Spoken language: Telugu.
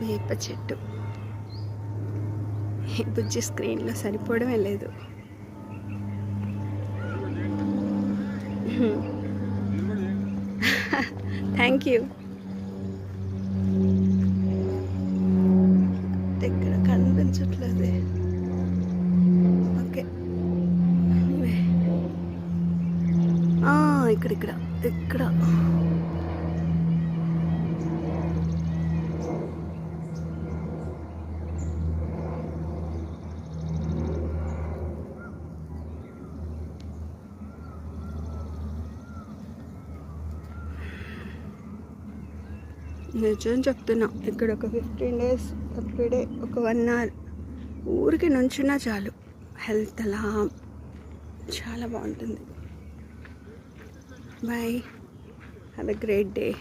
వేప చెట్టు. ఈ బుజ్జి స్క్రీన్లో సరిపోవడమే లేదు. Thank you. దగ్గర కనిపించట్లేదు. ఓకే. ఆ, ఇక్కడ ఇక్కడ ఇక్కడ. నిజం చెప్తున్నా. ఇక్కడ ఒక ఫిఫ్టీన్ డేస్ ఎవ్రీడే ఒక వన్ అవర్ ఊరికి నుంచున్నా చాలు. హెల్త్ అలా చాలా బాగుంటుంది. Bye have a great day